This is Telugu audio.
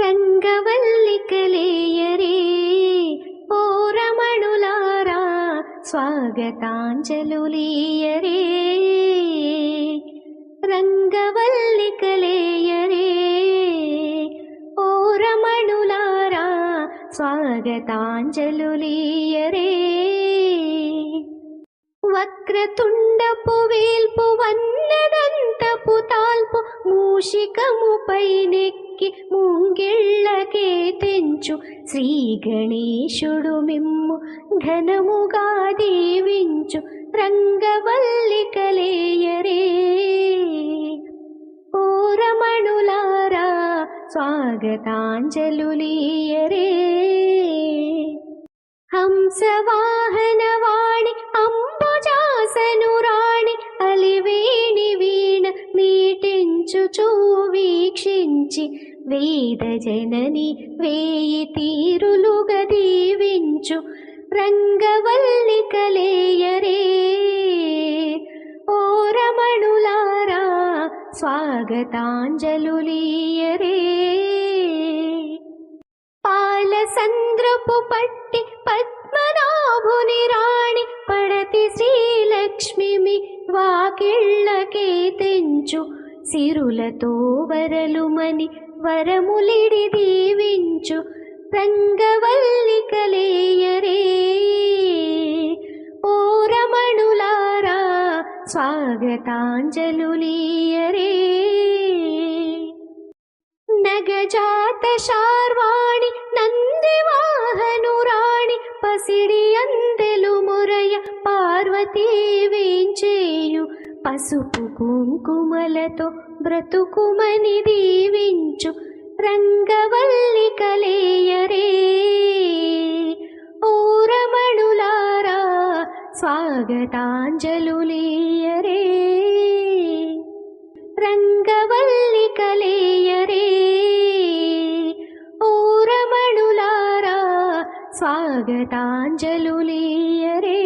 రంగవల్లికలేయరే ఓ రమణులారా స్వాగతాంజలులీయరే రంగవల్లికలేయరే ఓ రమణులారా స్వాగతాంజలులీయరే వక్రతుండపు వేల్పు వన్నదంతపు తాల్పు మూషికముపై నెక్కి ముంగిళ్ళకే తెంచు శ్రీ గణేశుడు మిమ్ము ఘనముగా దీవించు రంగవల్లికలేయరే ఓ రమణులారా స్వాగతాంజలులీయరే హంసవాహనవాణి వీక్షించుచూ వీక్షించి వేద జనని వేయి తీరులుగా దీవించు రంగవల్లి కలేయరే. ఓ రమణులారా స్వాగతాంజలులీయరే. పాలసంద్రపు పట్టి పద్మనాభుని రాణి పడతి శ్రీలక్ష్మిమి వాకిళ్ళకే తెంచు సిరులతో వరలుమని వరములిడి దీవించు రంగవల్లికలేయరే ఓ రమణులారా స్వాగతాంజలులీయరే. నగజాత శార్వాణి నందివాహనురాణి పసిడి అందెలు మురయ పార్వతీ వేంచేయు పసుపు కుంకుమలతో బ్రతుకుమని దీవించు రంగవల్లికలేయరే. ఓ రమణులారా స్వాగతాంజలులీయరే. రంగవల్లికలేయరే. ఓ రమణులారా స్వాగతాంజలులీయరే.